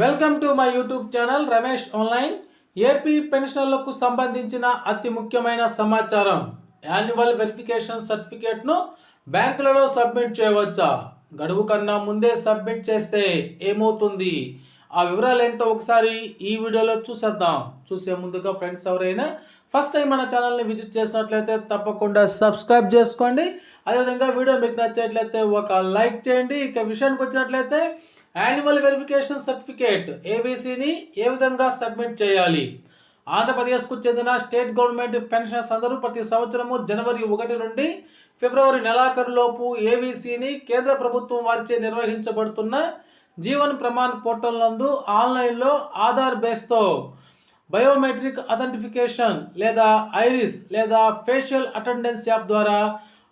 Welcome to my YouTube channel Ramesh online AP పెన్షన్లకు సంబంధించిన అతి ముఖ్యమైన సమాచారం. యాన్యువల్ వెరిఫికేషన్ సర్టిఫికేట్ను బ్యాంకులలో సబ్మిట్ చేయవచ్చా? గడువు కన్నా ముందే సబ్మిట్ చేస్తే ఏమవుతుంది? ఆ వివరాలు ఏంటో ఒకసారి ఈ వీడియోలో చూసేద్దాం. చూసే ముందుగా ఫ్రెండ్స్ ఎవరైనా ఫస్ట్ టైం మన ఛానల్ని విజిట్ చేసినట్లయితే తప్పకుండా సబ్స్క్రైబ్ చేసుకోండి. అదేవిధంగా వీడియో మీకు నచ్చినట్లయితే ఒక లైక్ చేయండి. ఇక విషయానికి వచ్చినట్లయితే యాన్యువల్ వెరిఫికేషన్ సర్టిఫికేట్ ఏబీసీని ఏ విధంగా సబ్మిట్ చేయాలి? ఆంధ్రప్రదేశ్కు చెందిన స్టేట్ గవర్నమెంట్ పెన్షనర్స్ అందరూ ప్రతి సంవత్సరము జనవరి ఒకటి నుండి ఫిబ్రవరి నెలాఖరులోపు ఏబీసీని కేంద్ర ప్రభుత్వం వారిచే నిర్వహించబడుతున్న జీవన్ ప్రమాణ్ పోర్టల్ నందు ఆన్లైన్లో ఆధార్ బేస్తో బయోమెట్రిక్ అథెంటిఫికేషన్ లేదా ఐరిస్ లేదా ఫేషియల్ అటెండెన్స్ యాప్ ద్వారా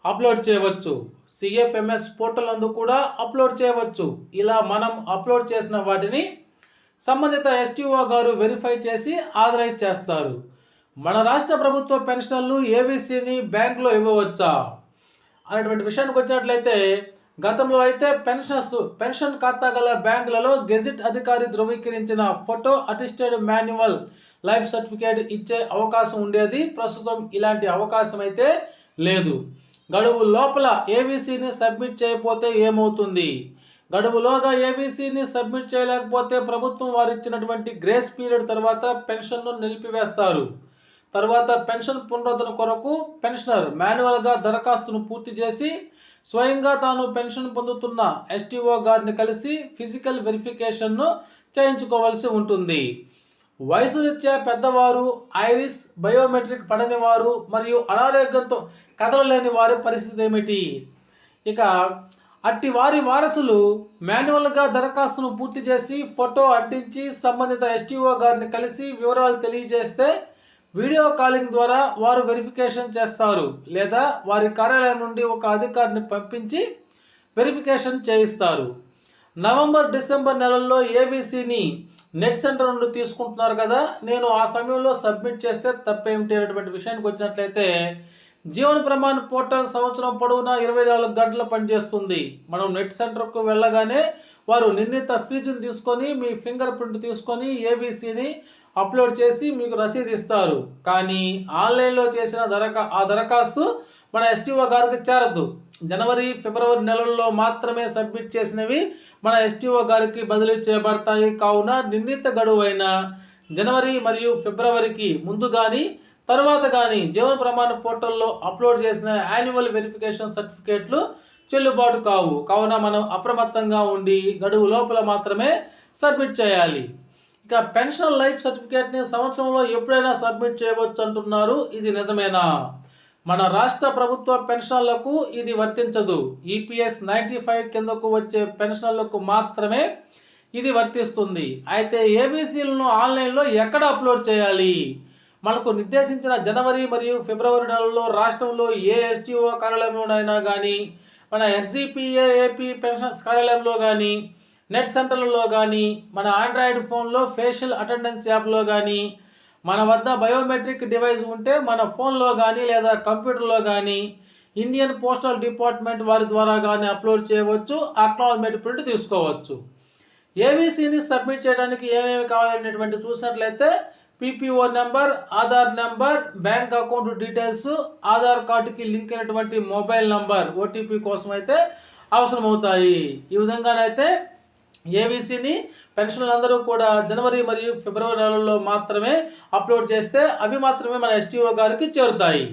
అప్లోడ్ చేయవచ్చు. సిఎఫ్ఎంఎస్ పోర్టల్ నందు కూడా అప్లోడ్ చేయవచ్చు. ఇలా మనం అప్లోడ్ చేసిన వాటిని సంబంధిత ఎస్టీఓ గారు వెరిఫై చేసి ఆథరైజ్ చేస్తారు. మన రాష్ట్ర ప్రభుత్వ పెన్షన్లు ఏబీసీని బ్యాంకులో ఇవ్వవచ్చా? అనేటువంటి విషయానికి వచ్చినట్లయితే గతంలో అయితే పెన్షన్స్ పెన్షన్ ఖాతా గల బ్యాంకులలో గెజిట్ అధికారి ధృవీకరించిన photo attested manual life certificate ఇచ్చే అవకాశం ఉండేది. ప్రస్తుతం ఇలాంటి అవకాశం అయితే లేదు. గడువు లోపల ఏబీసీని సబ్మిట్ చేయకపోతే ఏమవుతుంది? గడువులోగా ఏబీసీని సబ్మిట్ చేయలేకపోతే ప్రభుత్వం వారు ఇచ్చినటువంటి గ్రేస్ పీరియడ్ తర్వాత పెన్షన్ను నిలిపివేస్తారు. తర్వాత పెన్షన్ పునరుద్ధరణ కొరకు పెన్షనర్ మాన్యువల్గా దరఖాస్తును పూర్తి చేసి స్వయంగా తాను పెన్షన్ పొందుతున్న ఎస్టీఓ గారిని కలిసి ఫిజికల్ వెరిఫికేషన్ను చేయించుకోవాల్సి ఉంటుంది. వయసు రీత్యా పెద్దవారు ఐరిస్ బయోమెట్రిక్ పడని వారు మరియు అనారోగ్యంతో కదలలేని వారి పరిస్థితి ఏమిటి? ఇక అట్టి వారి వారసులు మాన్యువల్గా దరఖాస్తును పూర్తి చేసి ఫోటో అడ్డించి సంబంధిత ఎస్టీఓ గారిని కలిసి వివరాలు తెలియజేస్తే వీడియో కాలింగ్ ద్వారా వారు వెరిఫికేషన్ చేస్తారు లేదా వారి కార్యాలయం నుండి ఒక అధికారిని పంపించి వెరిఫికేషన్ చేయిస్తారు. నవంబర్ డిసెంబర్ నెలల్లో ఏబీసీని నెట్ సెంటర్ నుండి తీసుకుంటున్నారు కదా నేను ఆ సమయంలో సబ్మిట్ చేస్తే తప్పేమిటి అనేటువంటి విషయానికి వచ్చినట్లయితే జీవన ప్రమాణ పోర్టల్ సంవత్సరం పొడవునా ఇరవై నాలుగు గంటలు పనిచేస్తుంది. మనం నెట్ సెంటర్కు వెళ్ళగానే వారు నిర్ణీత ఫీజుని తీసుకొని మీ ఫింగర్ ప్రింట్ తీసుకొని ఏబీసీని అప్లోడ్ చేసి మీకు రసీదు ఇస్తారు. కానీ ఆన్లైన్లో చేసిన దరఖా ఆ దరఖాస్తు మన ఎస్టీఓ గారికి చేరద్దు జనవరి ఫిబ్రవరి నెలల్లో మాత్రమే సబ్మిట్ చేసినవి మన ఎస్టీఓ గారికి బదిలీ చేయబడతాయి. కావున నిర్ణీత గడువైన జనవరి మరియు ఫిబ్రవరికి ముందుగాని తరువాత కానీ జీవన ప్రమాణ పోర్టల్లో అప్లోడ్ చేసిన యాన్యువల్ వెరిఫికేషన్ సర్టిఫికేట్లు చెల్లుబాటు కావు. కావున మనం అప్రమత్తంగా ఉండి గడువు లోపల మాత్రమే సబ్మిట్ చేయాలి. ఇక పెన్షన్ లైఫ్ సర్టిఫికేట్ని సంవత్సరంలో ఎప్పుడైనా సబ్మిట్ చేయవచ్చు అంటున్నారు ఇది నిజమేనా? మన రాష్ట్ర ప్రభుత్వ పెన్షన్లకు ఇది వర్తించదు. ఈపీఎస్ నైంటీ ఫైవ్ కిందకు వచ్చే పెన్షన్లకు మాత్రమే ఇది వర్తిస్తుంది. అయితే ఏబీసీలను ఆన్లైన్లో ఎక్కడ అప్లోడ్ చేయాలి? మనకు నిర్దేశించిన జనవరి మరియు ఫిబ్రవరి నెలలో రాష్ట్రంలో ఏ ఎస్టీఓ కార్యాలయంలోనైనా కానీ మన ఎస్జిపిఏ పెన్షన్స్ కార్యాలయంలో కానీ నెట్ సెంటర్లలో కానీ మన ఆండ్రాయిడ్ ఫోన్లో ఫేషియల్ అటెండెన్స్ యాప్లో కానీ మన వద్ద బయోమెట్రిక్ డివైస్ ఉంటే మన ఫోన్లో కానీ లేదా కంప్యూటర్లో కానీ ఇండియన్ పోస్టల్ డిపార్ట్మెంట్ వారి ద్వారా కానీ అప్లోడ్ చేయవచ్చు అక్నాలజ్మెంట్ ప్రింట్ తీసుకోవచ్చు. ఏబీసీని సబ్మిట్ చేయడానికి ఏమేమి కావాలనేటువంటి చూసినట్లయితే PPO number Aadhaar number bank account details Aadhaar కార్డుకి లింక్ అయినటువంటి మొబైల్ నంబర్ ఓటీపీ కోసం అయితే అవసరమవుతాయి. ఈ విధంగానైతే ఏబీసీని పెన్షన్లందరూ కూడా జనవరి మరియు ఫిబ్రవరి నెలల్లో మాత్రమే అప్లోడ్ చేస్తే అవి మాత్రమే మన ఎస్టీఓ గారికి చేరుతాయి.